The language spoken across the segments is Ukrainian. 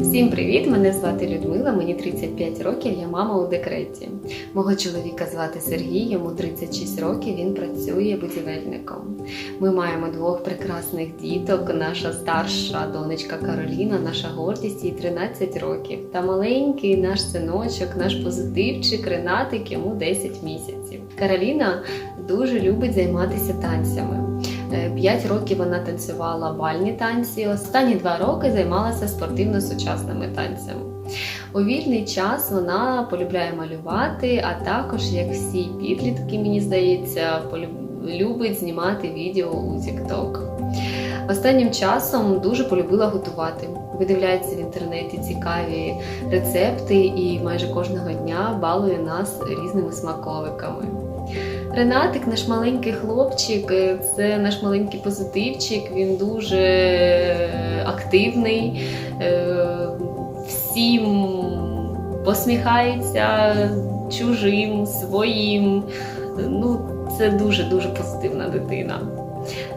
Всім привіт! Мене звати Людмила, мені 35 років, я мама у декреті. Мого чоловіка звати Сергій, йому 36 років, він працює будівельником. Ми маємо двох прекрасних діток. Наша старша донечка Кароліна, наша гордість, їй 13 років. Та маленький наш синочок, наш позитивчик, Ренатик, йому 10 місяців. Кароліна дуже любить займатися танцями. Е, П'ять років вона танцювала бальні танці. Останні два роки займалася спортивно-сучасними танцями. У вільний час вона полюбляє малювати, а також, як всі підлітки, мені здається, любить знімати відео у TikTok. Останнім часом дуже полюбила готувати. Видивляється в інтернеті цікаві рецепти і майже кожного дня балує нас різними смаковиками. Ренатик, наш маленький хлопчик, е, це наш маленький позитивчик. Він дуже активний, е, всім посміхається чужим, своїм. Ну, це дуже дуже позитивна дитина.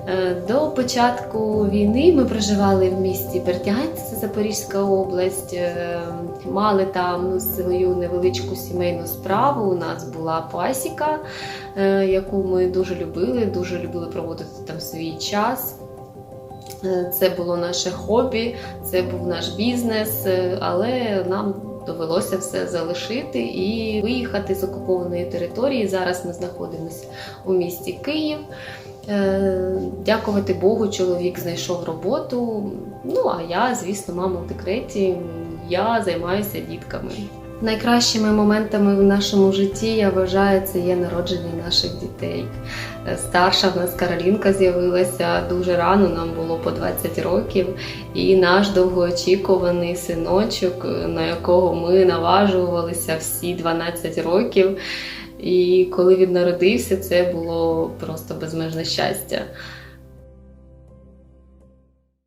Е, До початку війни ми проживали в місті Бердянськ, Запорізька область. Е, Мали там свою невеличку сімейну справу. У нас була пасіка, е, яку ми дуже любили, дуже любили проводити там свій час. Це було наше хобі, це був наш бізнес, але нам довелося все залишити і виїхати з окупованої території. Зараз ми знаходимося у місті Київ. Е, Дякувати Богу, чоловік знайшов роботу. Ну а я, звісно, мама в декреті. Я займаюся дітками. Найкращими моментами в нашому житті я вважаю, це є народження наших дітей. Е, Старша в нас Каролінка з'явилася дуже рано, нам було по 20 років, і наш довгоочікуваний синочок, е, на якого ми наважувалися всі 12 років. І коли він народився, це було просто безмежне щастя.